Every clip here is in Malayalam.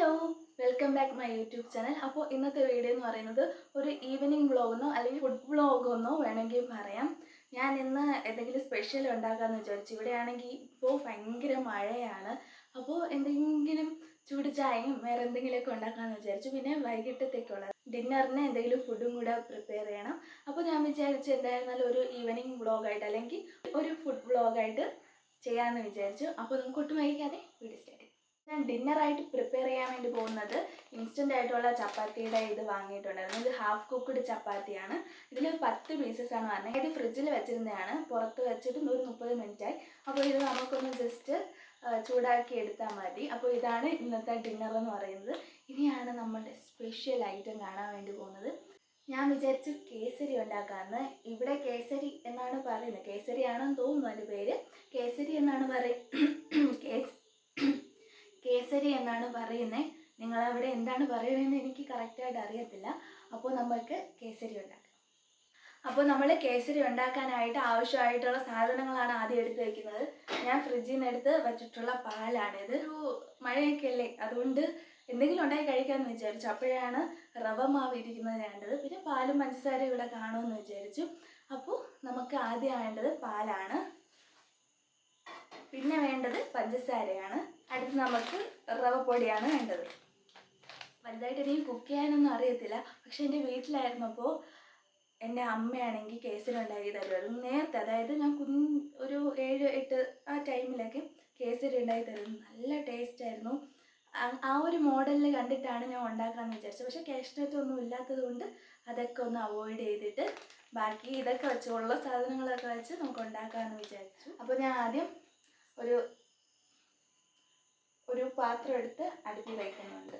Hello welcome back my YouTube channel അപ്പോൾ ഇന്നത്തെ വീഡിയോ എന്ന് പറയുന്നത് ഒരു ഈവനിങ് വ്ളോഗെന്നോ അല്ലെങ്കിൽ ഫുഡ് വ്ളോഗെന്നോ വേണമെങ്കിൽ പറയാം. ഞാൻ ഇന്ന് എന്തെങ്കിലും സ്പെഷ്യൽ ഉണ്ടാക്കാമെന്ന് വിചാരിച്ചു. ഇവിടെയാണെങ്കിൽ ഇപ്പോൾ ഭയങ്കര മഴയാണ്. അപ്പോൾ എന്തെങ്കിലും ചൂട് ചായയും വേറെ എന്തെങ്കിലുമൊക്കെ ഉണ്ടാക്കാമെന്ന് വിചാരിച്ചു. പിന്നെ വൈകിട്ടത്തേക്കുള്ള ഡിന്നറിന് എന്തെങ്കിലും ഫുഡും കൂടെ പ്രിപ്പയർ ചെയ്യണം. അപ്പോൾ ഞാൻ വിചാരിച്ചു എന്തായിരുന്നാലും ഒരു ഈവനിങ് വ്ളോഗായിട്ട് അല്ലെങ്കിൽ ഒരു ഫുഡ് വ്ളോഗായിട്ട് ചെയ്യാമെന്ന് വിചാരിച്ചു. അപ്പോൾ നമുക്ക് ഒട്ടും വൈകാതെ വീഡിയോ സ്റ്റാർട്ട് ഞാൻ ഡിന്നറായിട്ട് പ്രിപ്പയർ ചെയ്യാൻ വേണ്ടി പോകുന്നത് ഇൻസ്റ്റന്റ് ആയിട്ടുള്ള ചപ്പാത്തിയുടെ ഇത് വാങ്ങിയിട്ടുണ്ടായിരുന്നു. ഇത് ഹാഫ് കുക്ക്ഡ് ചപ്പാത്തിയാണ്. ഇതിൽ പത്ത് പീസസ് ആണ് പറഞ്ഞത് ഇത് ഫ്രിഡ്ജിൽ വെച്ചിരുന്നതാണ്. പുറത്ത് വെച്ചിട്ട് ഒരു മുപ്പത് മിനിറ്റായി അപ്പോൾ ഇത് നമുക്കൊന്ന് ജസ്റ്റ് ചൂടാക്കി എടുത്താൽ മതി. അപ്പോൾ ഇതാണ് ഇന്നത്തെ ഡിന്നർ എന്ന് പറയുന്നത്. ഇനിയാണ് നമ്മളുടെ സ്പെഷ്യൽ ഐറ്റം കാണാൻ വേണ്ടി പോകുന്നത്. ഞാൻ വിചാരിച്ചു കേസരി ഉണ്ടാക്കാമെന്ന് ഇവിടെ കേസരി എന്നാണ് പറയുന്നത്. കേസരി ആണെന്ന് തോന്നുന്നു അതിന്റെ പേര്. കേസരി എന്നാണ് പറയും കേസ് കേസരി എന്നാണ് പറയുന്നത് നിങ്ങൾ അവിടെ എന്താണ് പറയുന്നതെന്ന് എനിക്ക് കറക്റ്റായിട്ട് അറിയത്തില്ല. അപ്പോൾ നമുക്ക് കേസരി ഉണ്ടാക്കാം. അപ്പോൾ നമ്മൾ കേസരി ഉണ്ടാക്കാനായിട്ട് ആവശ്യമായിട്ടുള്ള സാധനങ്ങളാണ് ആദ്യം എടുത്ത് വെക്കുന്നത്. ഞാൻ ഫ്രിഡ്ജിൽ നിന്ന് എടുത്ത് വെച്ചിട്ടുള്ള പാലാണ് ഒരു മഴയൊക്കെ അല്ലേ? അതുകൊണ്ട് എന്തെങ്കിലും ഉണ്ടാക്കി കഴിക്കാമെന്ന് വിചാരിച്ചു. അപ്പോഴാണ് റവ മാവ് ഇരിക്കുന്നത് വേണ്ടത് പിന്നെ പാലും പഞ്ചസാരയും ഇവിടെ കാണുമെന്ന് വിചാരിച്ചു. അപ്പോൾ നമുക്ക് ആദ്യം വേണ്ടത് പാലാണ്. പിന്നെ വേണ്ടത് പഞ്ചസാരയാണ്. അടുത്ത് നമുക്ക് റവ പൊടിയാണ് വേണ്ടത്. വലുതായിട്ട് എനിക്ക് കുക്ക് ചെയ്യാനൊന്നും അറിയത്തില്ല. പക്ഷെ എന്റെ വീട്ടിലായിരുന്നപ്പോൾ എന്റെ അമ്മയാണെങ്കിൽ കേസരി ഉണ്ടാക്കി തരുമായിരുന്നു. നേരത്തെ അതായത് ഞാൻ കുഞ്ഞ് ഒരു ഏഴ് എട്ട് ആ ടൈമിലൊക്കെ കേസരി ഉണ്ടാക്കി തരുന്നു നല്ല ടേസ്റ്റ് ആയിരുന്നു. ആ- ഒരു മോഡലിൽ കണ്ടിട്ടാണ് ഞാൻ ഉണ്ടാക്കാമെന്ന് വിചാരിച്ചത്. പക്ഷേ കാഷ്നറ്റ് ഇല്ലാത്തത് കൊണ്ട് അതൊക്കെ ഒന്ന് അവോയ്ഡ് ചെയ്തിട്ട് ബാക്കി ഇതൊക്കെ വെച്ച് ഉള്ള സാധനങ്ങളൊക്കെ വെച്ച് നമുക്ക് ഉണ്ടാക്കാമെന്ന് വിചാരിച്ചു. അപ്പോൾ ഞാൻ ആദ്യം ഒരു ഒരു പാത്രം എടുത്ത് അടുപ്പിൽ വയ്ക്കുന്നുണ്ട്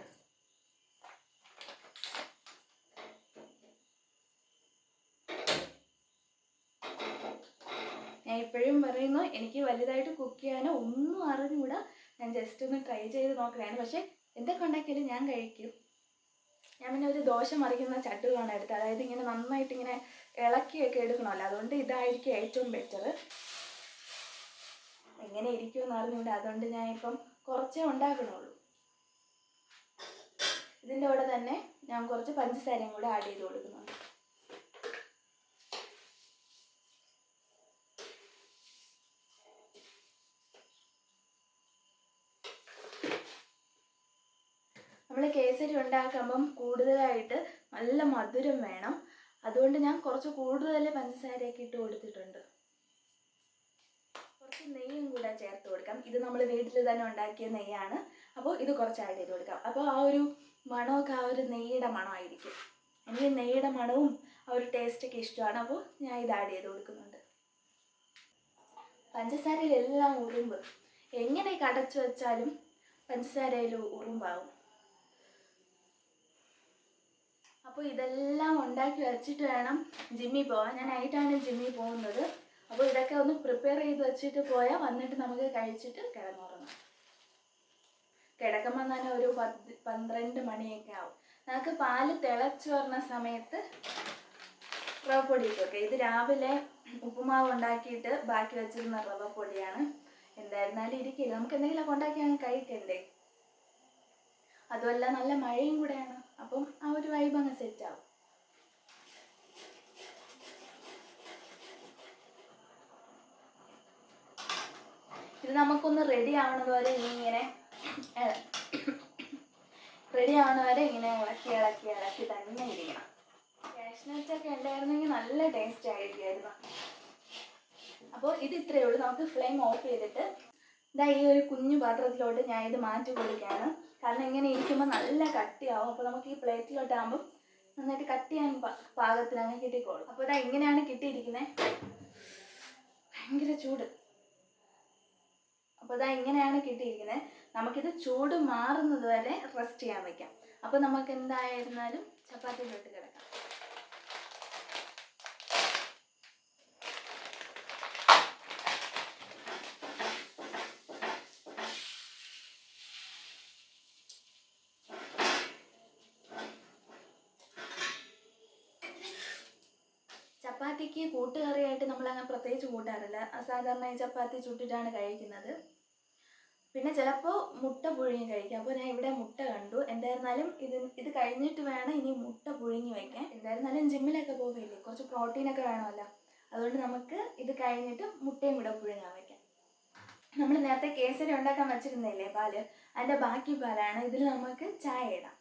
ഞാൻ ഇപ്പോഴും പറയുന്നു എനിക്ക് വലുതായിട്ട് കുക്ക് ചെയ്യാനോ ഒന്നും അറിഞ്ഞൂടാ ഞാൻ ജസ്റ്റ് ഒന്ന് ട്രൈ ചെയ്ത് നോക്കുകയാണ് പക്ഷേ എന്തൊക്കെ ഉണ്ടാക്കിയാലും ഞാൻ കഴിക്കും. ഞാൻ പിന്നെ ഒരു ദോശ മറിക്കുന്ന ചട്ടുകളാണ് എടുത്തത് അതായത് ഇങ്ങനെ നന്നായിട്ട് ഇങ്ങനെ ഇളക്കിയൊക്കെ എടുക്കണമല്ലോ. അതുകൊണ്ട് ഇതായിരിക്കും ഏറ്റവും ബെറ്റർ എങ്ങനെ ഇരിക്കുമെന്ന് അറിഞ്ഞുകൊണ്ട് അതുകൊണ്ട് ഞാൻ ഇപ്പം കുറച്ചേ ഉണ്ടാക്കണുള്ളൂ. ഇതിന്റെ കൂടെ തന്നെ ഞാൻ കുറച്ച് പഞ്ചസാരയും കൂടെ ആഡ് ചെയ്ത് കൊടുക്കുന്നുണ്ട്. നമ്മൾ കേസരി ഉണ്ടാക്കുമ്പം കൂടുതലായിട്ട് നല്ല മധുരം വേണം. അതുകൊണ്ട് ഞാൻ കുറച്ച് കൂടുതൽ പഞ്ചസാരയൊക്കെ ഇട്ട് കൊടുത്തിട്ടുണ്ട്. കുറച്ച് നെയ്യും കൂടെ ചേർത്ത് കൊടുക്കാം. ഇത് നമ്മൾ വീട്ടിൽ തന്നെ ഉണ്ടാക്കിയ നെയ്യാണ്. അപ്പോൾ ഇത് കുറച്ച് ആഡ് ചെയ്ത് കൊടുക്കാം. അപ്പോൾ ആ ഒരു മണമൊക്കെ ആ ഒരു നെയ്യുടെ മണമായിരിക്കും. എനിക്ക് നെയ്യുടെ മണവും ആ ഒരു ടേസ്റ്റൊക്കെ ഇഷ്ടമാണ്. അപ്പോൾ ഞാൻ ഇത് ആഡ് ചെയ്ത് കൊടുക്കുന്നുണ്ട്. പഞ്ചസാരയിലെല്ലാം ഉറുമ്പ്. എങ്ങനെ കടച്ചു വെച്ചാലും പഞ്ചസാരയിൽ ഉറുമ്പാവും. അപ്പോൾ ഇതെല്ലാം ഉണ്ടാക്കി വെച്ചിട്ട് വേണം ജിമ്മിൽ പോകാൻ. ഞാൻ നൈറ്റാണ് ജിമ്മിൽ പോകുന്നത്. അപ്പോൾ ഇതൊക്കെ ഒന്ന് പ്രിപ്പയർ ചെയ്ത് വെച്ചിട്ട് പോയാൽ വന്നിട്ട് നമുക്ക് കഴിച്ചിട്ട് കിടന്നുറങ്ങാം. കിടക്കുമ്പോൾ തന്നെ ഒരു പത്ത് പന്ത്രണ്ട് മണിയൊക്കെ ആവും. നമുക്ക് പാൽ തിളച്ച് വരുന്ന സമയത്ത് റവ പൊടി ഇട്ടൊക്കെ ഇത് രാവിലെ ഉപ്പുമാവ് ഉണ്ടാക്കിയിട്ട് ബാക്കി വെച്ചിരുന്ന റവ പൊടിയാണ് എന്തായിരുന്നാലും ഇരിക്കില്ല. നമുക്ക് എന്തെങ്കിലുമൊക്കെ ഉണ്ടാക്കി അങ്ങ് കഴിക്കണ്ടേ? അതുമല്ല നല്ല മഴയും കൂടെയാണ്. അപ്പം ആ ഒരു വൈബ് അങ്ങ് സെറ്റ് ഇത് നമുക്കൊന്ന് റെഡി ആവണത് വരെ ഇങ്ങനെ റെഡി ആവണ വരെ ഇങ്ങനെ ഇളക്കി ഇളക്കി ഇളക്കി തന്നെ ഇരിക്കണം. കാഷ്നട്ടൊക്കെ ഉണ്ടായിരുന്നെങ്കിൽ നല്ല ടേസ്റ്റ് ആയിരിക്കുമായിരുന്നു. അപ്പോൾ ഇത് ഇത്രയേ ഉള്ളൂ. നമുക്ക് ഫ്ലെയിം ഓഫ് ചെയ്തിട്ട് ഇതാ ഈ ഒരു കുഞ്ഞു പാത്രത്തിലോട്ട് ഞാൻ ഇത് മാറ്റി കൊടുക്കുകയാണ്. കാരണം ഇങ്ങനെ ഇരിക്കുമ്പോൾ നല്ല കട്ടിയാവും. അപ്പോൾ നമുക്ക് ഈ പ്ലേറ്റിലോട്ടാകുമ്പോൾ നന്നായിട്ട് കട്ട് ചെയ്യാൻ പാകത്തിനങ്ങ് കിട്ടിക്കോളും. അപ്പോൾ ഇതാ ഇങ്ങനെയാണ് കിട്ടിയിരിക്കുന്നത് ഭയങ്കര ചൂട്. അപ്പോൾ ഇതാ ഇങ്ങനെയാണ് കിട്ടിയിരിക്കുന്നത് നമുക്കിത് ചൂട് മാറുന്നത് വരെ റെസ്റ്റ് ചെയ്യാൻ വെക്കാം. അപ്പോൾ നമുക്ക് എന്തായിരുന്നാലും ചപ്പാത്തിയിലോട്ട് കിടക്കാം. ചപ്പാത്തിക്ക് കൂട്ടുകറിയായിട്ട് നമ്മൾ അങ്ങനെ പ്രത്യേകിച്ച് കൂട്ടാറില്ല. സാധാരണ ചപ്പാത്തി ചുട്ടിട്ടാണ് കഴിക്കുന്നത്. പിന്നെ ചിലപ്പോൾ മുട്ട പുഴുങ്ങി കഴിക്കും. അപ്പോൾ ഞാൻ ഇവിടെ മുട്ട കണ്ടു. എന്തായിരുന്നാലും ഇത് ഇത് കഴിഞ്ഞിട്ട് വേണം ഇനി മുട്ട പുഴുങ്ങി വെക്കാൻ. എന്തായിരുന്നാലും ജിമ്മിലൊക്കെ പോവില്ലേ? കുറച്ച് പ്രോട്ടീനൊക്കെ വേണമല്ലോ. അതുകൊണ്ട് നമുക്ക് ഇത് കഴിഞ്ഞിട്ട് മുട്ടയും കൂടെ പുഴുങ്ങാൻ വെക്കാം. നമ്മൾ നേരത്തെ കേസരി ഉണ്ടാക്കാൻ വെച്ചിരുന്നില്ലേ പാൽ? അതിന്റെ ബാക്കി പാലാണ്. ഇതിൽ നമുക്ക് ചായ ഇടാം.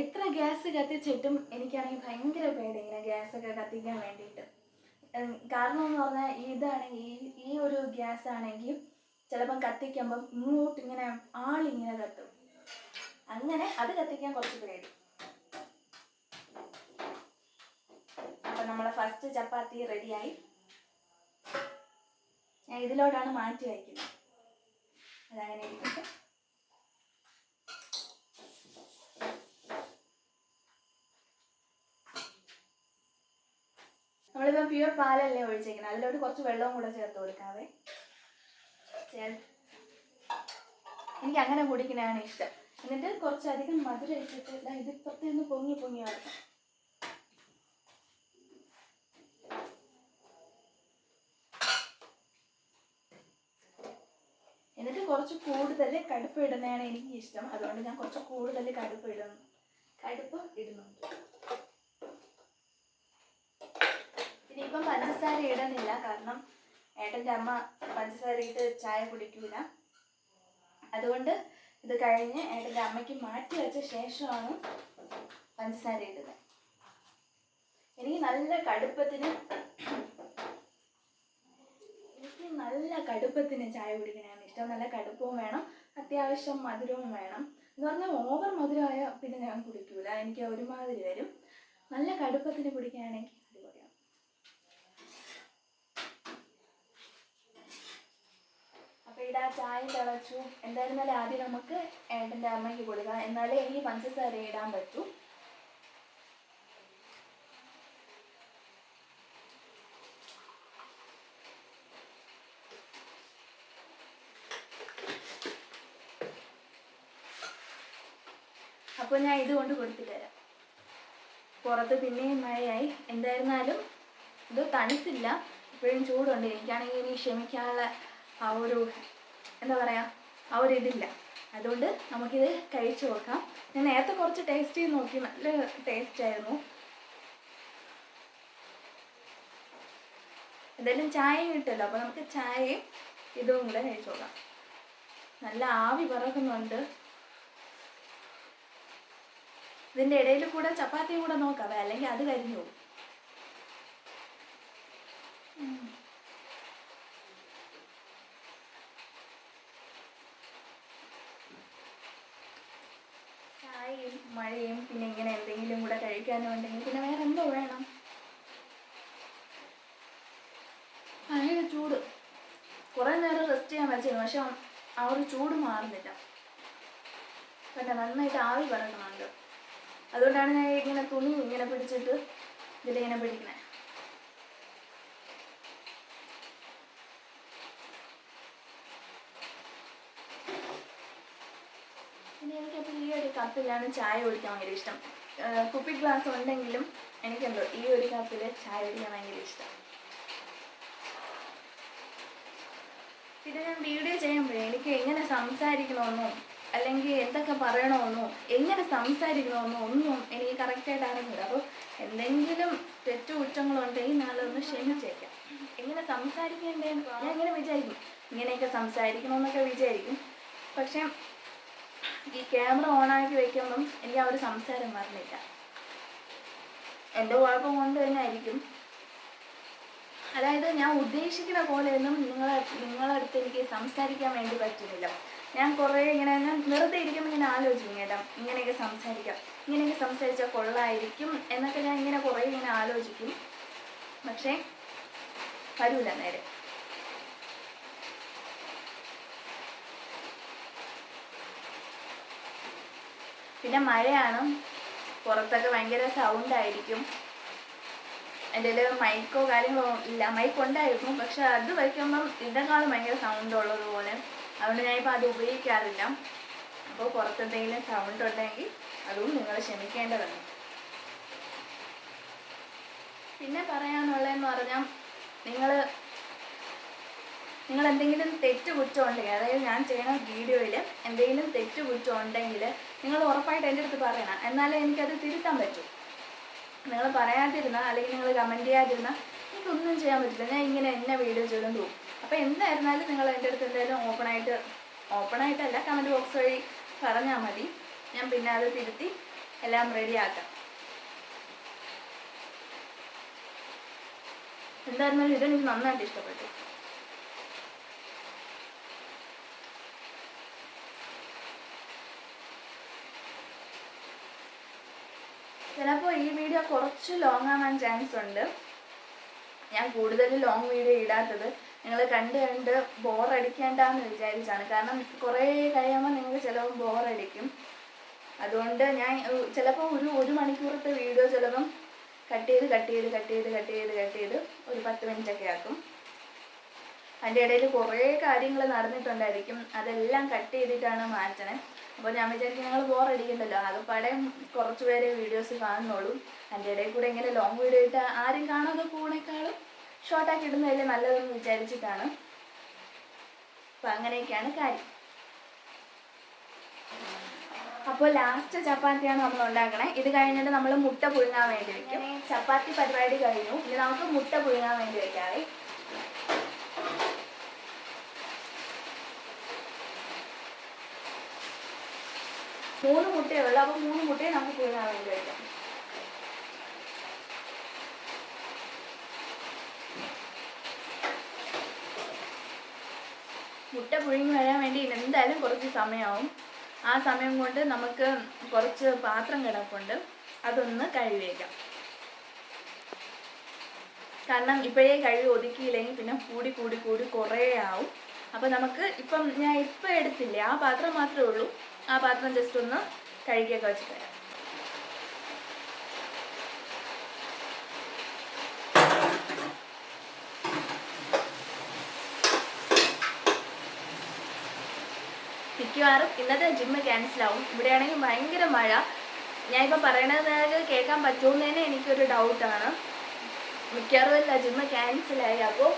എത്ര ഗ്യാസ് കത്തിച്ചിട്ടും എനിക്കാണെങ്കിൽ ഭയങ്കര പേടി ഇങ്ങനെ ഗ്യാസൊക്കെ കത്തിക്കാൻ വേണ്ടിയിട്ട്. കാരണം എന്ന് പറഞ്ഞാൽ ഇതാണെങ്കിൽ ഈ ഒരു ഗ്യാസ് ആണെങ്കിൽ ചിലപ്പം കത്തിക്കുമ്പം ഇങ്ങോട്ട് ഇങ്ങനെ ആളിങ്ങനെ കത്തും. അങ്ങനെ അത് കത്തിക്കാൻ കുറച്ച് പേടി. അപ്പം നമ്മളെ ഫസ്റ്റ് ചപ്പാത്തി റെഡിയായി ഞാൻ ഇതിലോട്ടാണ് മാറ്റി വയ്ക്കുന്നത്. അതങ്ങനെ ഇരിക്കട്ടെ. നമ്മളിപ്പം പ്യുവർ പാലല്ലേ ഒഴിച്ചേക്കുന്നത് അതിലോട്ട് കുറച്ച് വെള്ളവും കൂടെ ചേർത്ത് കൊടുക്കാവേ. എനിക്ക് അങ്ങനെ കുടിക്കുന്നതാണ് ഇഷ്ടം. എന്നിട്ട് കുറച്ചധികം മധുരം ഇട്ടിട്ട് ഇത് ഇതിപ്പുറത്തെ ഒന്ന് പൊങ്ങി പൊങ്ങി വരണം എന്നിട്ട് കുറച്ച് കൂടുതൽ കടുപ്പ് ഇടുന്നതാണ് എനിക്ക് ഇഷ്ടം അതുകൊണ്ട് ഞാൻ കുറച്ച് കൂടുതൽ കടുപ്പ് ഇടുന്നു. കടുപ്പ് ഇടുന്നുണ്ട് പിന്നെ ഇപ്പം പഞ്ചസാര ഇടുന്നില്ല. കാരണം ഏട്ടന്റെ അമ്മ പഞ്ചസാര ഇട്ട് ചായ കുടിക്കൂല. അതുകൊണ്ട് ഇത് കഴിഞ്ഞ് ഏട്ടന്റെ അമ്മയ്ക്ക് മാറ്റി വെച്ച ശേഷമാണ് പഞ്ചസാര ഇടുന്നത്. എനിക്ക് നല്ല കടുപ്പത്തിന് എനിക്ക് നല്ല കടുപ്പത്തിന് ചായ കുടിക്കണതാണ് ഇഷ്ടം. നല്ല കടുപ്പവും വേണം. അത്യാവശ്യം മധുരവും വേണം. എന്ന് പറഞ്ഞാൽ ഓവർ മധുരമായ പിന്നെ ഞാൻ കുടിക്കൂല. എനിക്ക് ഒരുമാതിരി വരും. നല്ല കടുപ്പത്തിന് കുടിക്കുകയാണെങ്കിൽ അടിപൊളിയാണ് അപ്പൊ ഇതാ ചായ തിളച്ചു എന്തായിരുന്നാലും ആദ്യം നമുക്ക് ഏട്ടന്റെ അമ്മയ്ക്ക് കൊടുക്കാം എന്നാലേ ഈ പഞ്ചസാര ഇടാൻ പറ്റൂ. അപ്പോൾ ഞാൻ ഇത് കൊണ്ട് കൊടുത്തിട്ട് തരാം. പുറത്ത് പിന്നെയും മഴയായി. എന്തായിരുന്നാലും ഇത് തണുത്തില്ല. ഇപ്പോഴും ചൂടുണ്ട്. എനിക്കാണെങ്കിൽ ഇനി ക്ഷമിക്കാനുള്ള ആ ഒരു എന്താ പറയുക ആ ഒരു ഇതില്ല. അതുകൊണ്ട് നമുക്കിത് കഴിച്ചു നോക്കാം. ഞാൻ നേരത്തെ കുറച്ച് ടേസ്റ്റ് ചെയ്ത് നോക്കി നല്ല ടേസ്റ്റ് ആയിരുന്നു. എന്തായാലും ചായയും കിട്ടുമല്ലോ അപ്പോൾ നമുക്ക് ചായയും ഇതും കൂടെ കഴിച്ചു നോക്കാം. നല്ല ആവി പറക്കുന്നുണ്ട്. ഇതിന്റെ ഇടയിൽ കൂടെ ചപ്പാത്തിയും കൂടെ നോക്കാം അല്ലെങ്കിൽ അത് കരിഞ്ഞു പോകും. ചായയും പിന്നെ ഇങ്ങനെ എന്തെങ്കിലും കൂടെ കഴിക്കാനുണ്ടെങ്കിൽ പിന്നെ വേറെ എന്തോ വേണം. ഭയങ്കര ചൂട്. കുറേ നേരം റെസ്റ്റ് ചെയ്യാൻ വെച്ചിരുന്നു പക്ഷെ ആ ഒരു ചൂട് മാറുന്നില്ല. പിന്നെ നന്നായിട്ട് ആവി പറക്കുന്നുണ്ട്. അതുകൊണ്ടാണ് ഞാൻ ഇങ്ങനെ തുണി ഇങ്ങനെ പിടിച്ചിട്ട് ഇതിലിങ്ങനെ പിടിക്കുന്നത് ഈ ഒരു കപ്പിലാണ് ചായ കുടിക്കാൻ ഭയങ്കര ഇഷ്ടം. കുപ്പി ഗ്ലാസ് ഉണ്ടെങ്കിലും എനിക്കെന്തോ ഈ ഒരു കപ്പിൽ ചായ കുടിക്കാൻ ഭയങ്കര ഇഷ്ടം. പിന്നെ ഞാൻ വീഡിയോ ചെയ്യുമ്പോഴേ എനിക്ക് എങ്ങനെ സംസാരിക്കണമെന്നോ അല്ലെങ്കിൽ എന്തൊക്കെ പറയണമെന്നോ എങ്ങനെ സംസാരിക്കണമെന്നോ ഒന്നും എനിക്ക് കറക്റ്റായിട്ട് അറിഞ്ഞില്ല അപ്പോൾ എന്തെങ്കിലും തെറ്റുകുറ്റങ്ങളുണ്ടെങ്കിൽ നാളൊന്ന് ക്ഷമിച്ചേക്കാം എങ്ങനെ സംസാരിക്കേണ്ടതെന്ന് ഞാൻ ഇങ്ങനെ വിചാരിക്കും. ഇങ്ങനെയൊക്കെ സംസാരിക്കണമെന്നൊക്കെ വിചാരിക്കും. പക്ഷെ ഈ ക്യാമറ ഓണാക്കി വെക്കുമ്പം എനിക്ക് ആ ഒരു സംസാരം പറഞ്ഞില്ല എന്റെ കുഴപ്പം കൊണ്ട് തന്നെ ആയിരിക്കും. അതായത് ഞാൻ ഉദ്ദേശിക്കുന്ന പോലെയൊന്നും നിങ്ങളെ നിങ്ങളെ അടുത്ത് എനിക്ക് സംസാരിക്കാൻ വേണ്ടി പറ്റുന്നില്ല. ഞാൻ കുറേ ഇങ്ങനെ ഞാൻ വെറുതെ ഇരിക്കുമ്പോൾ ഇങ്ങനെ ആലോചിക്കും കേട്ടോ ഇങ്ങനെയൊക്കെ സംസാരിക്കാം. ഇങ്ങനെയൊക്കെ സംസാരിച്ചാൽ കൊള്ളായിരിക്കും എന്നൊക്കെ ഞാൻ ഇങ്ങനെ കുറേ ഇങ്ങനെ ആലോചിക്കും. പക്ഷേ വരൂല നേരെ. പിന്നെ മഴയാണ്. പുറത്തൊക്കെ ഭയങ്കര സൗണ്ട് ആയിരിക്കും. എന്റെ മൈക്കോ കാര്യങ്ങളോ ഇല്ല മൈക്ക് ഉണ്ടായിരുന്നു. പക്ഷെ അത് വയ്ക്കുമ്പം ഇതിനേക്കാളും ഭയങ്കര സൗണ്ട് ഉള്ളതുപോലെ അതുകൊണ്ട് ഞാനിപ്പോൾ അത് ഉപയോഗിക്കാറില്ല. അപ്പോൾ പുറത്തെന്തെങ്കിലും സൗണ്ട് ഉണ്ടെങ്കിൽ അതും നിങ്ങൾ ക്ഷമിക്കേണ്ടതാണ്. പിന്നെ പറയാനുള്ളതെന്ന് പറഞ്ഞാൽ നിങ്ങൾ നിങ്ങൾ എന്തെങ്കിലും തെറ്റ് കുറ്റം ഉണ്ടെങ്കിൽ അതായത് ഞാൻ ചെയ്യുന്ന വീഡിയോയിൽ എന്തെങ്കിലും തെറ്റ് കുറ്റം ഉണ്ടെങ്കിൽ നിങ്ങൾ ഉറപ്പായിട്ട് എന്റെ അടുത്ത് പറയണം. എന്നാലേ എനിക്കത് തിരുത്താൻ പറ്റൂ. നിങ്ങൾ പറയാതിരുന്ന അല്ലെങ്കിൽ നിങ്ങൾ കമന്റ് ചെയ്യാതിരുന്ന എനിക്കൊന്നും ചെയ്യാൻ പറ്റില്ല. ഞാൻ ഇങ്ങനെ എന്നെ വീഡിയോ ചെയ്തുകൊണ്ട് പോകും അപ്പോൾ എന്തായിരുന്നാലും നിങ്ങൾ എന്റെ അടുത്ത് എന്തായാലും ഓപ്പണായിട്ട് ഓപ്പണായിട്ടല്ല കമന്റ് ബോക്സ് വഴി പറഞ്ഞാൽ മതി. ഞാൻ പിന്നെ അത് തിരുത്തി എല്ലാം റെഡിയാക്കാം എന്തായിരുന്നാലും ഇതെനിക്ക് നന്നായിട്ട് ഇഷ്ടപ്പെട്ടു. ചിലപ്പോൾ ഈ വീഡിയോ കുറച്ച് ലോങ് ആവാൻ ചാൻസ് ഉണ്ട്. ഞാൻ കൂടുതൽ ലോങ് വീഡിയോ ഇടാത്തത് നിങ്ങൾ കണ്ട് കണ്ട് ബോറടിക്കേണ്ടെന്ന് വിചാരിച്ചാണ്. കാരണം കുറേ കഴിയുമ്പോൾ നിങ്ങൾക്ക് ചിലപ്പോൾ ബോറടിക്കും അതുകൊണ്ട് ഞാൻ ചിലപ്പോൾ ഒരു ഒരു മണിക്കൂറത്തെ വീഡിയോ ചിലപ്പം കട്ട് ചെയ്ത് കട്ട് ചെയ്ത് കട്ട് ചെയ്ത് കട്ട് ചെയ്ത് കട്ട് ചെയ്ത് ഒരു പത്ത് മിനിറ്റൊക്കെ ആക്കും. അതിന്റെ ഇടയിൽ കുറേ കാര്യങ്ങൾ നടന്നിട്ടുണ്ടായിരിക്കും. അതെല്ലാം കട്ട് ചെയ്തിട്ടാണ് മാറ്റണേ. അപ്പോൾ ഞാൻ വിചാരിക്കും ഞങ്ങൾ ബോറടിക്കണ്ടല്ലോ ആകെപ്പാടെ കുറച്ച് പേരെ വീഡിയോസ് കാണുന്നുള്ളൂ. അതിന്റെ ഇടയിൽ കൂടെ ഇങ്ങനെ ലോങ് വീഡിയോ ഇട്ട് ആരും കാണാതെ പോണേക്കാളും ഷോർട്ടാക്കി ഇടുന്നതല്ലേ നല്ലതെന്ന് വിചാരിച്ചിട്ടാണ്. അപ്പം അങ്ങനെയൊക്കെയാണ് കാര്യം. അപ്പോൾ ലാസ്റ്റ് ചപ്പാത്തിയാണ് നമ്മൾ ഉണ്ടാക്കണേ. ഇത് കഴിഞ്ഞിട്ട് നമ്മൾ മുട്ട പുഴുങ്ങാൻ വേണ്ടി വെക്കും. ചപ്പാത്തി പരിപാടി കഴിഞ്ഞു. ഇനി നമുക്ക് മുട്ട പുഴുങ്ങാൻ വേണ്ടി വെക്കാവേ. മൂന്ന് മുട്ടയേ ഉള്ളൂ. അപ്പോൾ മൂന്ന് മുട്ടയെ നമുക്ക് പുഴുങ്ങാൻ വേണ്ടി വെക്കാം മുട്ട പുഴുങ്ങി വരാൻ വേണ്ടി എന്തായാലും കുറച്ച് സമയമാവും. ആ സമയം കൊണ്ട് നമുക്ക് കുറച്ച് പാത്രം കിടപ്പുണ്ട്. അതൊന്ന് കഴുകിയേക്കാം. കാരണം ഇപ്പോഴേ കഴുകി ഒതുക്കിയില്ലെങ്കിൽ പിന്നെ കൂടി കൂടി കൂടി കുറേ ആവും. അപ്പോൾ നമുക്ക് ഇപ്പം ഞാൻ ഇപ്പം എടുത്തില്ലേ? ആ പാത്രം മാത്രമേ ഉള്ളൂ. ആ പാത്രം ജസ്റ്റ് ഒന്ന് കഴുകിയൊക്കെ വെച്ചിട്ട് വരാം മിക്കവാറും ഇന്നത്തെ ജിമ്മ് ക്യാൻസലാവും ഇവിടെയാണെങ്കിൽ ഭയങ്കര മഴ. ഞാനിപ്പോൾ പറയണത് കേൾക്കാൻ പറ്റുമെന്ന് തന്നെ എനിക്കൊരു ഡൗട്ടാണ് മിക്കവാറും ഇല്ല ജിമ്മ് ക്യാൻസലായി അപ്പോൾ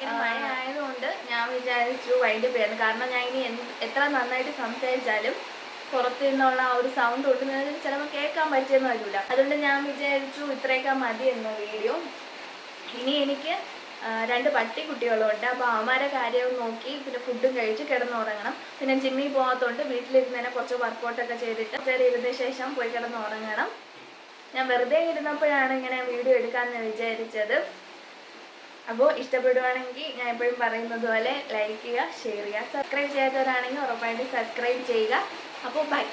ഭയങ്കര മഴ ആയതുകൊണ്ട് ഞാൻ വിചാരിച്ചു വൈകിട്ട് പോയിരുന്നു. കാരണം ഞാൻ ഇനി എത്ര നന്നായിട്ട് സംസാരിച്ചാലും പുറത്തു നിന്നുള്ള ആ ഒരു സൗണ്ട് കൊണ്ട് ചിലപ്പോൾ കേൾക്കാൻ പറ്റിയെന്ന് വരില്ല. അതുകൊണ്ട് ഞാൻ വിചാരിച്ചു ഇത്രയൊക്കെ മതി എന്ന വീഡിയോ. ഇനി എനിക്ക് രണ്ട് പട്ടിക്കുട്ടികളുണ്ട്. അപ്പോൾ അവന്മാരെ കാര്യവും നോക്കി പിന്നെ ഫുഡും കഴിച്ച് കിടന്നുറങ്ങണം. പിന്നെ ജിമ്മിൽ പോകാത്തതുകൊണ്ട് വീട്ടിലിരുന്ന് തന്നെ കുറച്ച് വർക്കൗട്ടൊക്കെ ചെയ്തിട്ട് നേരം ഇരുന്ന ശേഷം പോയി കിടന്നുറങ്ങണം. ഞാൻ വെറുതെ ഇരുന്നപ്പോഴാണ് ഇങ്ങനെ വീഡിയോ എടുക്കാമെന്ന് വിചാരിച്ചത്. അപ്പോൾ ഇഷ്ടപ്പെടുവാണെങ്കിൽ ഞാൻ എപ്പോഴും പറയുന്നത് പോലെ ലൈക്ക് ചെയ്യുക ഷെയർ ചെയ്യുക സബ്സ്ക്രൈബ് ചെയ്യാത്തവരാണെങ്കിൽ ഉറപ്പായിട്ട് സബ്സ്ക്രൈബ് ചെയ്യുക. അപ്പോൾ ബൈ